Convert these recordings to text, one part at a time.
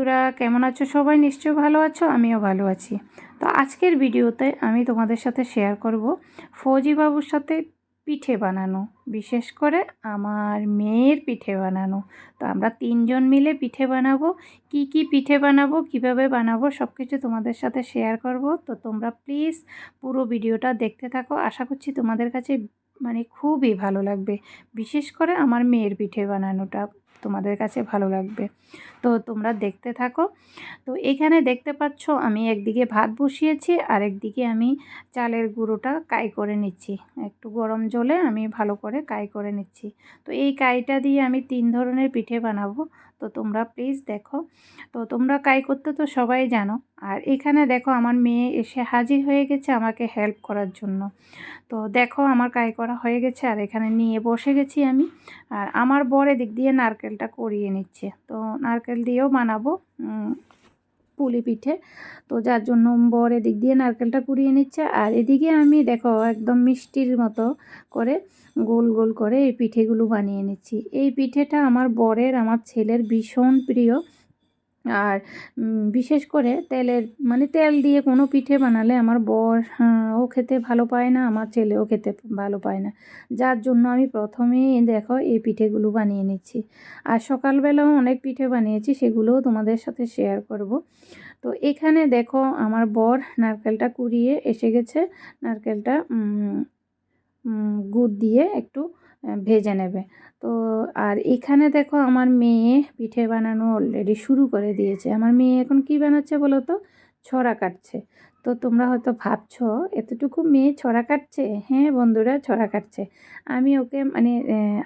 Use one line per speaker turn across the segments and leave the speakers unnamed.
বন্ধুরা, কেমন আছো সবাই? নিশ্চয়ই ভালো আছো, আমিও ভালো আছি। তো আজকের ভিডিওতে আমি তোমাদের সাথে শেয়ার করব ফৌজি বাবুর সাথে পিঠে বানানো, বিশেষ করে আমার মেয়ের পিঠে বানানো। তো আমরা তিনজন মিলে পিঠে বানাবো, কি কি পিঠে বানাবো, কীভাবে বানাবো সব কিছু তোমাদের সাথে শেয়ার করব। তো তোমরা প্লিজ পুরো ভিডিওটা দেখতে থাকো, আশা করছি তোমাদের কাছে মানে খুবই ভালো লাগবে, বিশেষ করে আমার মেয়ের পিঠে বানানোটা। তোমাদের কাছে ভালো লাগবে। তো তোমরা দেখতে থাকো। তো এখানে দেখতে পাচ্ছ আমি একদিকে ভাত বসিয়েছি আর একদিকে আমি চালের গুঁড়োটা কাই করে নিচ্ছি। একটু গরম জলে আমি ভালো করে কাই করে নিচ্ছি। তো এই কাইটা দিয়ে আমি তিন ধরনের পিঠে বানাবো। তো তোমরা প্লিজ দেখো। তো তোমরা কাই করতে তো সবাই জানো। আর এখানে দেখো আমার মেয়ে এসে হাজির হয়ে গেছে আমাকে হেল্প করার জন্য। তো দেখো আমার কাই করা হয়ে গেছে আর এখানে নিয়ে বসে গেছি আমি। আর আমার বর দিক দিয়ে নারকেলটা করিয়ে নিচ্ছে। তো নারকেল দিয়েও বানাবো। পুলি পিঠে। তো যার জন্য বর এদিক দিয়ে নারকেলটা কুড়িয়ে নিচ্ছে। আর এদিকে আমি দেখো একদম মিষ্টির মতো করে গোল গোল করে এই পিঠেগুলো বানিয়ে নিচ্ছি। এই পিঠেটা আমার বরের, আমার ছেলের ভীষণ প্রিয়। আর বিশেষ করে তেলের মানে তেল দিয়ে কোনো পিঠে বানালে আমার বর ও খেতে ভালো পায় না, আমার ছেলেও খেতে ভালো পায় না। যার জন্য আমি প্রথমেই দেখো এই পিঠেগুলো বানিয়ে নিচ্ছি। আর সকালবেলাও অনেক পিঠে বানিয়েছি, সেগুলোও তোমাদের সাথে শেয়ার করব। তো এখানে দেখো আমার বর নারকেলটা কুড়িয়ে এসে গেছে। নারকেলটা গুড় দিয়ে একটু ভেজে নেবে। তো আর এখানে দেখো আমার মেয়ে পিঠে বানানো অলরেডি শুরু করে দিয়েছে। আমার মেয়ে এখন কি বানাচ্ছে বলো তো? ছড়া কাটছে। তো তোমরা হয়তো ভাবছ, এতটুকু মেয়ে ছড়া কাটছে? হ্যাঁ বন্ধুরা, ছড়া কাটছে। আমি ওকে মানে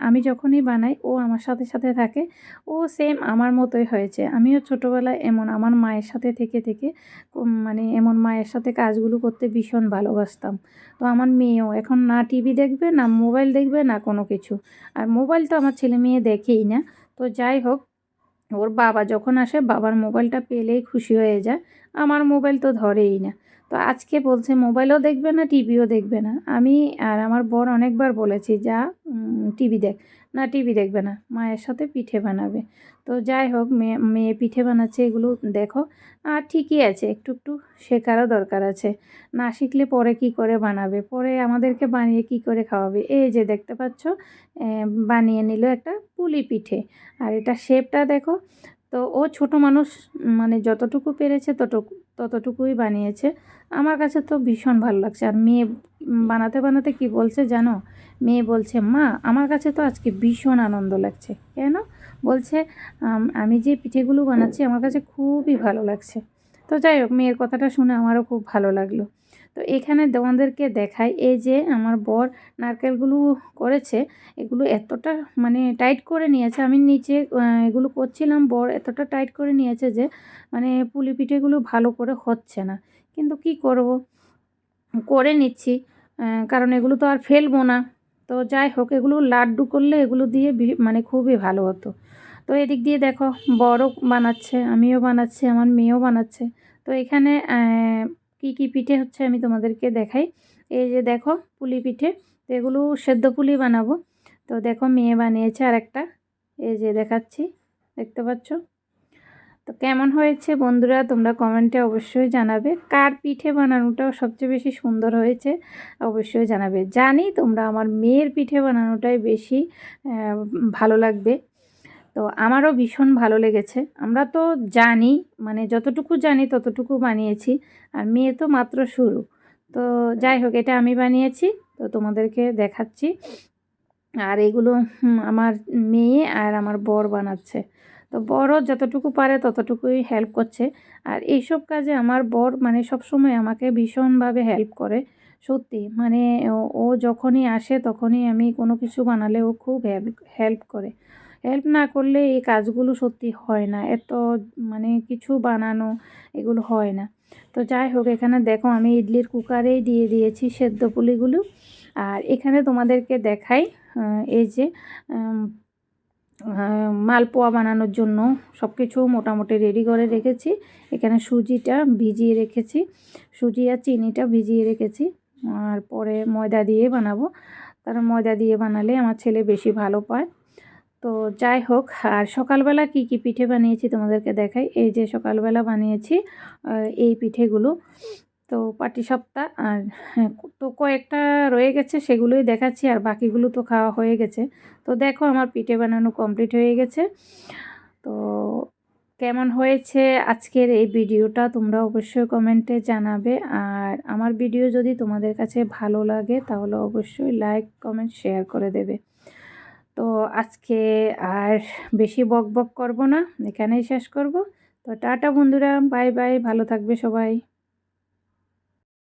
আমি যখনই বানাই, ও আমার সাথে সাথে থাকে। ও সেম আমার মতোই হয়েছে। আমিও ছোটোবেলায় এমন আমার মায়ের সাথে থেকে থেকে মানে এমন মায়ের সাথে কাজগুলো করতে ভীষণ ভালোবাসতাম। তো আমার মেয়েও, এখন না টিভি দেখবে, না মোবাইল দেখবে, না কোনো কিছু। আর মোবাইল তো আমার ছেলে মেয়ে দেখেই না। তো যাই হোক ওর বাবা যখন আসে, বাবার মোবাইলটা পেলেই খুশি হয়ে যায়। আমার মোবাইল তো ধরেই না। তো আজকে বলছে, মোবাইলও দেখবে না, টিভিও দেখবে না। আমি আর আমার বর অনেকবার বলেছি, যা টিভি দেখ। না টিভি দেখবে না, মায়ের সাথে পিঠে বানাবে। তো যাই হোক মেয়ে মেয়ে পিঠে বানাচ্ছে এগুলো দেখো। আর ঠিকই আছে, একটু একটু শেখারও দরকার আছে। না শিখলে পরে কি করে বানাবে? পরে আমাদেরকে বানিয়ে কি করে খাওয়াবে? এই যে দেখতে পাচ্ছ বানিয়ে নিল একটা পুলি পিঠে। আর এটা শেপটা দেখো তো ও ছোট মানুষ মানে যতটুকু পেরেছে ততটুকু ততটুকুই বানিয়েছে। আমার কাছে তো ভীষণ ভালো লাগছে। আর মেয়ে বানাতে বানাতে কি বলছে জানো? মেয়ে বলছে, মা, আমার কাছে তো আজকে ভীষণ আনন্দ লাগছে। কেন? বলছে আমি যে পিঠেগুলো বানাচ্ছি, আমার কাছে খুবই ভালো লাগছে। তো যাই হোক, মেয়ের কথাটা শুনে আমারও খুব ভালো লাগল। তো এখানে তোমাদেরকে দেখাই, এই যে আমার বর নারকেলগুলো করেছে, এগুলো এতটা মানে টাইট করে নিয়েছে, আমি নিচে এগুলো করছিলাম, বর এতটা টাইট করে নিয়েছে যে মানে পুলি পিঠেগুলো ভালো করে হচ্ছে না। কিন্তু কি করব? করে নিচ্ছি কারণ এগুলো তো আর ফেলব না। তো যাই হোক, এগুলো লাড্ডু করলে এগুলো দিয়ে মানে খুবই ভালো হতো। তো এদিক দিয়ে দেখো বড় বানাচ্ছে, আমিও বানাচ্ছি, আমার মেয়েও বানাচ্ছে। তো এখানে কি কি পিঠে হচ্ছে আমি তোমাদেরকে দেখাই। এই যে দেখো পুলি পিঠে, তো এগুলো সেদ্ধ পুলি বানাবো। তো দেখো মেয়ে বানিয়েছে আর একটা এই যে দেখাচ্ছি, দেখতে পাচ্ছ? তো কেমন হয়েছে বন্ধুরা তোমরা কমেন্টে অবশ্যই জানাবে। কার পিঠে বানানোটাও সবচেয়ে বেশি সুন্দর হয়েছে অবশ্যই জানাবে। জানি তোমরা আমার মেয়ের পিঠে বানানোটাই বেশি ভালো লাগবে। তো আমারও ভীষণ ভালো লেগেছে। আমরা তো জানি মানে যতটুকু জানি ততটুকু বানিয়েছি। আর মেয়ে তো মাত্র শুরু। তো যাই হোক, এটা আমি বানিয়েছি, তো তোমাদেরকে দেখাচ্ছি। আর এগুলো আমার মেয়ে আর আমার বর বানাচ্ছে। তো বড় যতটুকু পারে ততটুকুই হেল্প করছে। আর এইসব কাজে আমার বর মানে সবসময় আমাকে ভীষণভাবে হেল্প করে। সত্যি মানে ও যখনই আসে তখনই আমি কোনো কিছু বানালে ও খুব হেল্প হেল্প করে। হেল্প না করলে এই কাজগুলো সত্যি হয় না। এত মানে কিছু বানানো এগুলো হয় না। তো যাই হোক, এখানে দেখো আমি ইডলির কুকারেই দিয়ে দিয়েছি সেদ্ধ পুলিগুলো। আর এখানে তোমাদেরকে দেখাই এই যে মালপোয়া বানানোর জন্য সব কিছু মোটামুটি রেডি করে রেখেছি। এখানে সুজিটা ভিজিয়ে রেখেছি, সুজি আর চিনিটা ভিজিয়ে রেখেছি। আর পরে ময়দা দিয়ে বানাবো। তার ময়দা দিয়ে বানালে আমার ছেলে বেশি ভালো পায়। তো যাই হোক আর সকালবেলা কি কি পিঠে বানিয়েছি তোমাদেরকে দেখাই। এই যে সকালবেলা বানিয়েছি এই পিঠেগুলো। তো পাটি সপ্তাহ আর হ্যাঁ, তো কয়েকটা রয়ে গেছে সেগুলোই দেখাচ্ছি আর বাকিগুলো তো খাওয়া হয়ে গেছে। তো দেখো আমার পিঠে বানানো কমপ্লিট হয়ে গেছে। তো কেমন হয়েছে আজকের এই ভিডিওটা তোমরা অবশ্যই কমেন্টে জানাবে। আর আমার ভিডিও যদি তোমাদের কাছে ভালো লাগে তাহলে অবশ্যই লাইক কমেন্ট শেয়ার করে দেবে। তো আজকে আর বেশি বক বক করব না, এখানেই শেষ করব। তো টাটা বন্ধুরা, বাই বাই, ভালো থাকবে সবাই।